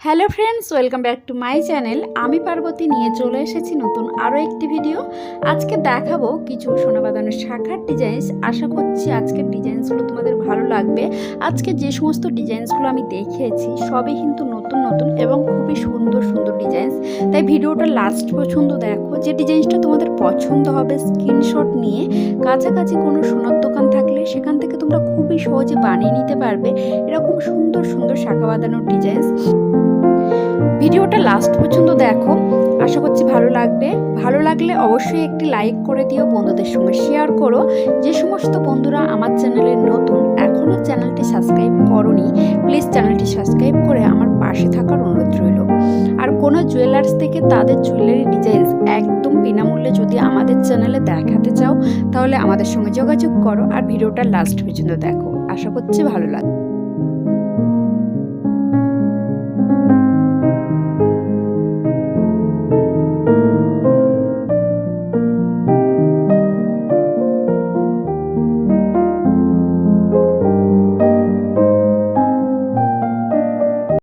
Hello friends, welcome back to my channel. আমি পার্বতী নিয়ে চলে এসেছি নতুন আরও একটি ভিডিও। আজকে দেখাবো কিছু সোনাবাদানের শাখার ডিজাইনস আশা করছি আজকের ডিজাইনসগুলো তোমাদের ভালো লাগবে। আজকে যে সমস্ত ডিজাইনসগুলো আমি দেখিয়েছি, সবই কিন্তু নতুন নতুন এবং খুবই সুন্দর সুন্দর ডিজাইনস তাই ভিডিওটা লাস্ট পছন্দ দেখো। যে ডিজাইনসটা তোমাদের পছন্দ হবে স্ক্রিনশট নিয়ে কাছাকাছি কোনো সোনার দোকান থাকলে সেখান থেকে তোমরা খুবই সহজে বানিয়ে নিতে পারবে। এরকম সুন্দর সুন্দর শাখা বাঁধানোর ডিজাইনস লাস্ট পর্যন্ত দেখো। আশা করছি ভালো লাগবে। ভালো লাগলে অবশ্যই একটি লাইক করে দিও, বন্ধুদের সঙ্গে শেয়ার করো। যে সমস্ত বন্ধুরা আমার চ্যানেলে নতুন এখনও চ্যানেলটি সাবস্ক্রাইব করনি প্লিজ চ্যানেলটি সাবস্ক্রাইব করে আমার পাশে থাকার অনুরোধ রইল। আর কোনো জুয়েলার্স থেকে তাদের জুয়েলারি ডিজাইনস একদম বিনামূল্যে যদি আমাদের চ্যানেলে দেখাতে চাও, তাহলে আমাদের সঙ্গে যোগাযোগ করো আর ভিডিওটা লাস্ট পর্যন্ত দেখো। আশা করছি ভালো লাগবে।